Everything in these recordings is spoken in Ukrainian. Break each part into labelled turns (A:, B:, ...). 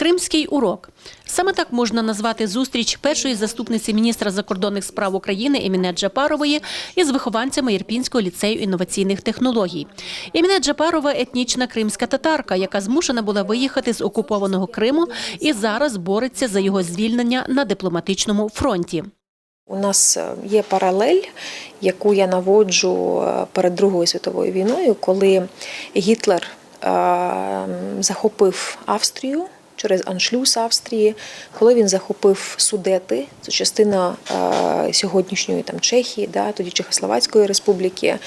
A: Кримський урок. Саме так можна назвати зустріч першої заступниці міністра закордонних справ України Еміне Джапарової із вихованцями Ірпінського ліцею інноваційних технологій. Еміне Джапарова етнічна кримська татарка, яка змушена була виїхати з окупованого Криму і зараз бореться за його звільнення на дипломатичному фронті.
B: У нас е, є паралель, яку я наводжу е, перед Другою світовою війною, коли Гітлер е, захопив Австрію через аншлюз Австрії, коли він захопив Судети, це частина е, сьогоднішньої там Чехії, да, тоді Чехословацької республіки,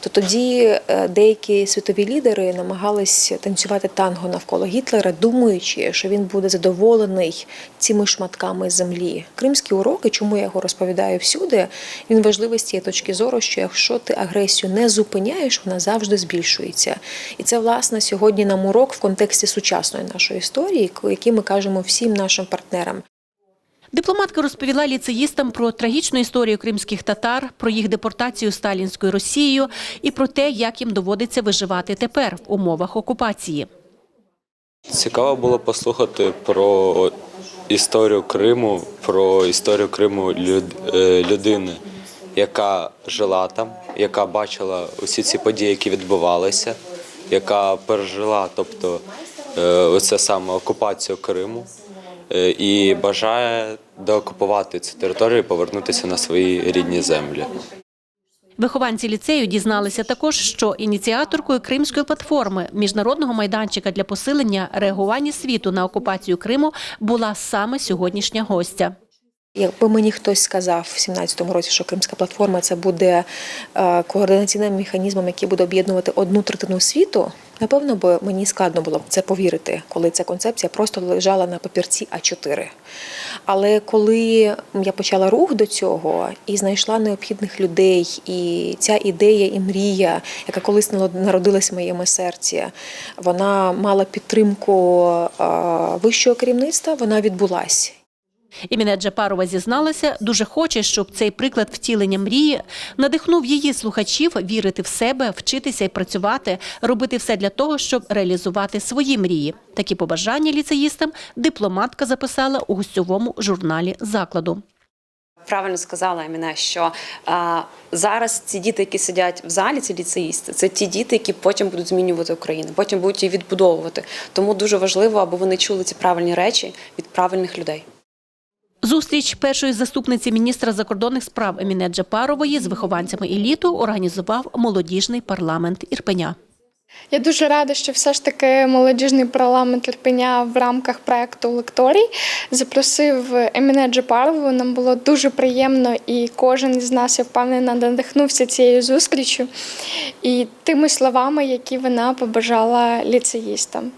B: то тоді е, деякі світові лідери намагались танцювати танго навколо Гітлера, думаючи, що він буде задоволений цими шматками землі. Кримські уроки, чому я його розповідаю всюди, він важливий з цієї точки зору, що якщо ти агресію не зупиняєш, вона завжди збільшується. І це власне сьогодні нам урок в контексті сучасної нашої історії, який ми кажемо всім нашим партнерам.
A: Дипломатка розповіла ліцеїстам про трагічну історію кримських татар, про їх депортацію сталінською Росією і про те, як їм доводиться виживати тепер в умовах окупації.
C: Цікаво було послухати про історію Криму, про історію Криму люд- е, людини, яка жила там, яка бачила усі ці події, які відбувалися, яка пережила, тобто оце саме окупацію Криму, е, і бажає деокупувати цю територію і повернутися на свої рідні землі.
A: Вихованці ліцею дізналися також, що ініціаторкою Кримської платформи міжнародного майданчика для посилення реагування світу на окупацію Криму була саме сьогоднішня гостя.
B: Якби мені хтось сказав в 17-му році, що Кримська платформа це буде е, координаційним механізмом, який буде об'єднувати одну третину світу, напевно, би мені складно було б це повірити, коли ця концепція просто лежала на папірці А4. Але коли я почала рух до цього і знайшла необхідних людей, і ця ідея і мрія, яка колись народилась в моєму серці, вона мала підтримку е, вищого керівництва, вона відбулась.
A: Іміне Джапарова зізналася, дуже хоче, щоб цей приклад втілення мрії надихнув її слухачів вірити в себе, вчитися і працювати, робити все для того, щоб реалізувати свої мрії. Такі побажання ліцеїстам дипломатка записала у гостьовому журналі закладу.
D: Правильно сказала Еміне, що а, зараз ці діти, які сидять в залі, ці ліцеїсти, це ті діти, які потім будуть змінювати Україну, потім будуть її відбудовувати. Тому дуже важливо, аби вони чули ці правильні речі від правильних людей.
A: Зустріч першої заступниці міністра закордонних справ Еміне Джапарової з вихованцями еліту організував молодіжний парламент Ірпеня.
E: Я дуже рада, що все ж таки молодіжний парламент Ірпеня в рамках проекту Лекторій запросив Еміне Джапарову. Нам було дуже приємно, і кожен із нас я впевнена надихнувся цією зустрічю і тими словами, які вона побажала ліцеїстам.